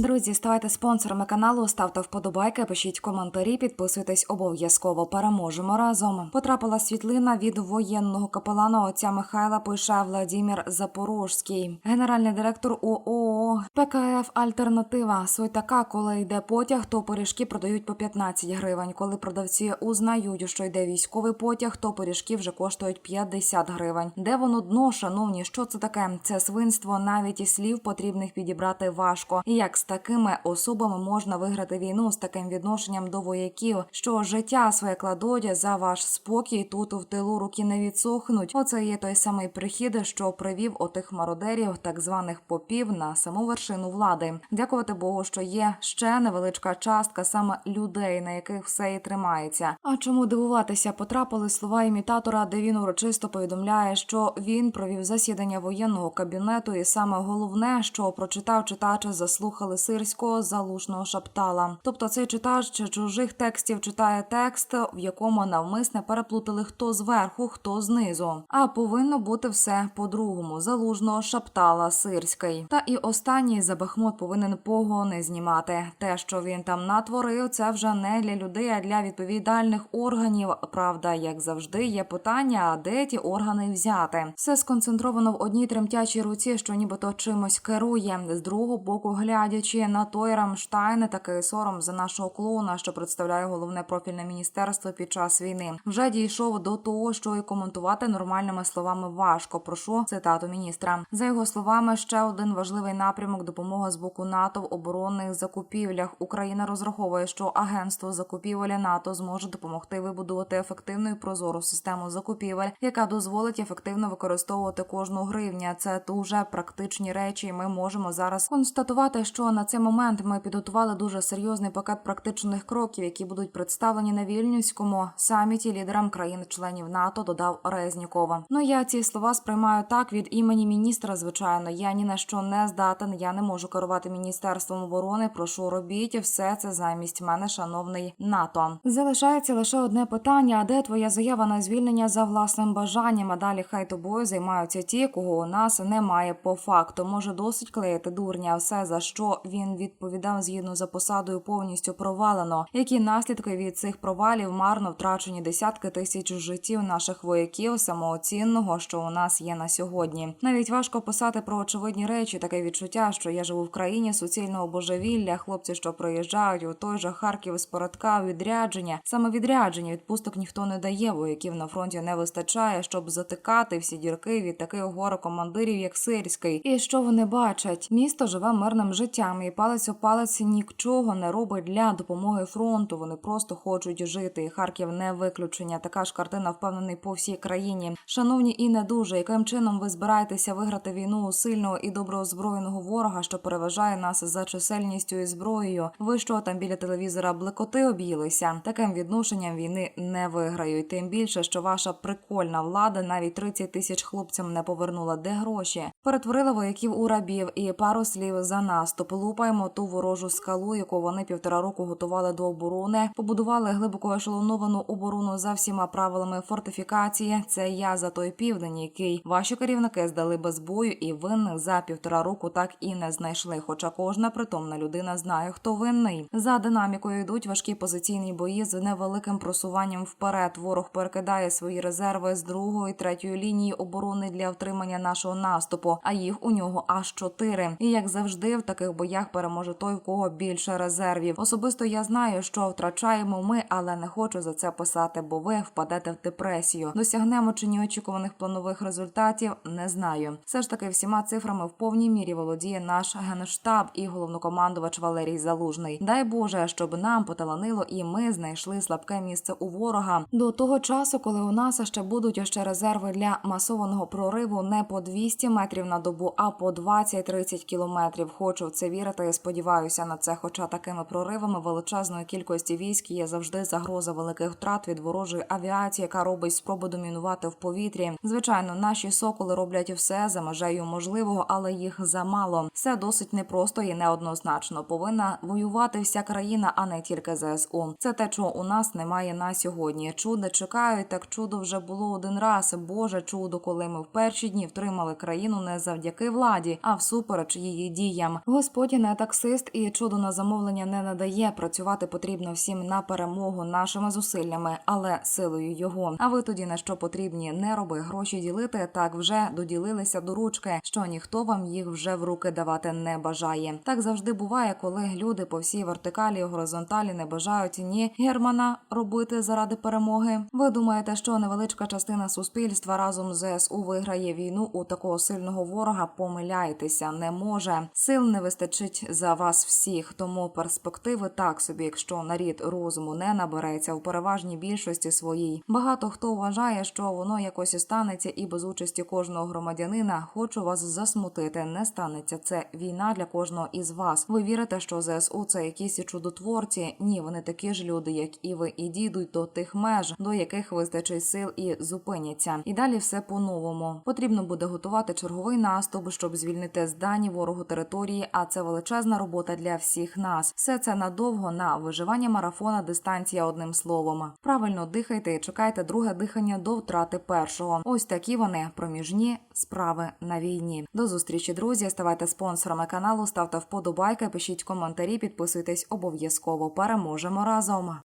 Друзі, ставайте спонсорами каналу, ставте вподобайки, пишіть коментарі, підписуйтесь обов'язково. Переможемо разом. Потрапила світлина від воєнного капелана отця Михайла. Пише Владімір Запорожський, генеральний директор ООО ПКФ Альтернатива. Суть така, коли йде потяг, то пиріжки продають по 15 гривень. Коли продавці узнають, що йде військовий потяг, то пиріжки вже коштують 50 гривень. Де воно дно, шановні? Що це таке? Це свинство. Навіть і слів потрібних підібрати важко. Як такими особами можна виграти війну з таким відношенням до вояків, що життя своє кладуть за ваш спокій тут в тилу руки не відсохнуть. Оце є той самий прихід, що привів отих мародерів, так званих попів, на саму вершину влади. Дякувати Богу, що є ще невеличка частка саме людей, на яких все і тримається. А чому дивуватися? Потрапили слова імітатора, де він урочисто повідомляє, що він провів засідання воєнного кабінету, і саме головне, що прочитав читач, заслухали сирського залушного шаптала. Тобто цей читач чужих текстів читає текст, в якому навмисне переплутали хто зверху, хто знизу. А повинно бути все по-другому. Залужного шаптала сирський. Та і останній за Бахмут повинен погони знімати. Те, що він там натворив, це вже не для людей, а для відповідальних органів. Правда, як завжди, є питання, а де ті органи взяти. Все сконцентровано в одній тремтячій руці, що нібито чимось керує. З другого боку, глядячи на той Рамштайн, такий сором за нашого клоуна, що представляє головне профільне міністерство під час війни, вже дійшов до того, що і коментувати нормальними словами важко. Прошу цитату міністра. За його словами, ще один важливий напрямок допомога з боку НАТО в оборонних закупівлях. Україна розраховує, що агентство закупівель НАТО зможе допомогти вибудувати ефективну і прозору систему закупівель, яка дозволить ефективно використовувати кожну гривня. Це дуже практичні речі. і Ми можемо зараз констатувати, що на цей момент ми підготували дуже серйозний пакет практичних кроків, які будуть представлені на вільнюському саміті лідерам країн-членів НАТО. Додав Резнікова. Ну я ці слова сприймаю так від імені міністра. Звичайно, я ні на що не здатен. Я не можу керувати міністерством оборони. Прошу робіть все це замість мене, шановний НАТО. Залишається лише одне питання: а де твоя заява на звільнення за власним бажанням? А далі хай тобою займаються ті, кого у нас немає по факту. Може досить клеїти дурня. Все за що він відповідав згідно за посадою, повністю провалено. Які наслідки від цих провалів марно втрачені десятки тисяч життів наших вояків, самого цінного, що у нас є на сьогодні. Навіть важко писати про очевидні речі. Таке відчуття, що я живу в країні суцільного божевілля. Хлопці, що приїжджають у той же Харків з порядка відрядження. Саме відрядження відпусток ніхто не дає. Вояків на фронті не вистачає, щоб затикати всі дірки від таких горе командирів, як Сирський. І що вони бачать? Місто живе мирним життям, і палець у палець нічого не робить для допомоги фронту. Вони просто хочуть жити. І Харків не виключення. Така ж картина впевнений по всій країні. Шановні і не дуже, яким чином ви збираєтеся виграти війну у сильного і доброозброєного ворога, що переважає нас за чисельністю і зброєю? Ви що там біля телевізора блекоти об'їлися? Таким відношенням війни не виграють. Тим більше, що ваша прикольна влада навіть 30 тисяч хлопцям не повернула. Де гроші? Перетворила вояків у рабів і пару слів за наступ. Лупаємо ту ворожу скалу, яку вони півтора року готували до оборони. Побудували глибоко ешелоновану оборону за всіма правилами фортифікації. Це я за той південь, який ваші керівники здали без бою, і винних за півтора року так і не знайшли. Хоча кожна притомна людина знає, хто винний. За динамікою йдуть важкі позиційні бої з невеликим просуванням вперед. Ворог перекидає свої резерви з другої, третьої лінії оборони для втримання нашого наступу. А їх у нього аж чотири. І як завжди, в таких боях переможе той, в кого більше резервів. Особисто я знаю, що втрачаємо ми, але не хочу за це писати, бо ви впадете в депресію. Досягнемо чи ні очікуваних планових результатів, не знаю. Все ж таки, всіма цифрами в повній мірі володіє наш генштаб і головнокомандувач Валерій Залужний. Дай Боже, щоб нам поталанило, і ми знайшли слабке місце у ворога до того часу, коли у нас ще будуть ще резерви для масованого прориву не по 200 метрів на добу, а по 20-30 кілометрів. Хочу в це вірити сподіваюся на це. Хоча такими проривами величезної кількості військ є завжди загроза великих втрат від ворожої авіації, яка робить спроби домінувати в повітрі. Звичайно, наші соколи роблять все за межею можливого, але їх замало. Все досить непросто і неоднозначно. Повинна воювати вся країна, а не тільки ЗСУ. Це те, чого у нас немає на сьогодні. Чудо чекають, так чудо вже було один раз. Боже чудо, коли ми в перші дні втримали країну не завдяки владі, а всупереч її діям. Господь роботі не таксист і чудо на замовлення не надає. Працювати потрібно всім на перемогу нашими зусиллями, але силою його. А ви тоді на що потрібні? Не роби гроші ділити. Так вже доділилися до ручки, що ніхто вам їх вже в руки давати не бажає. Так завжди буває, коли люди по всій вертикалі і горизонталі не бажають ні германа робити заради перемоги. Ви думаєте, що невеличка частина суспільства разом з ЗСУ виграє війну у такого сильного ворога? Помиляєтеся не може. Сил не вистачить за вас всіх. Тому перспективи так собі, якщо нарід розуму не набереться в переважній більшості своїй. Багато хто вважає, що воно якось і станеться, і без участі кожного громадянина. Хочу вас засмутити. Не станеться це війна для кожного із вас. Ви вірите, що ЗСУ це якісь чудотворці? Ні, вони такі ж люди, як і ви, і дійдуть до тих меж, до яких вистачить сил і зупиняться. І далі все по-новому. Потрібно буде готувати черговий наступ, щоб звільнити з дані ворогу території. А це величезна робота для всіх нас. Все це надовго на виживання марафона. Дистанція одним словом. Правильно дихайте і чекайте друге дихання до втрати першого. Ось такі вони проміжні справи на війні. До зустрічі, друзі. Ставайте спонсорами каналу, ставте вподобайки, пишіть коментарі, підписуйтесь обов'язково. Переможемо разом.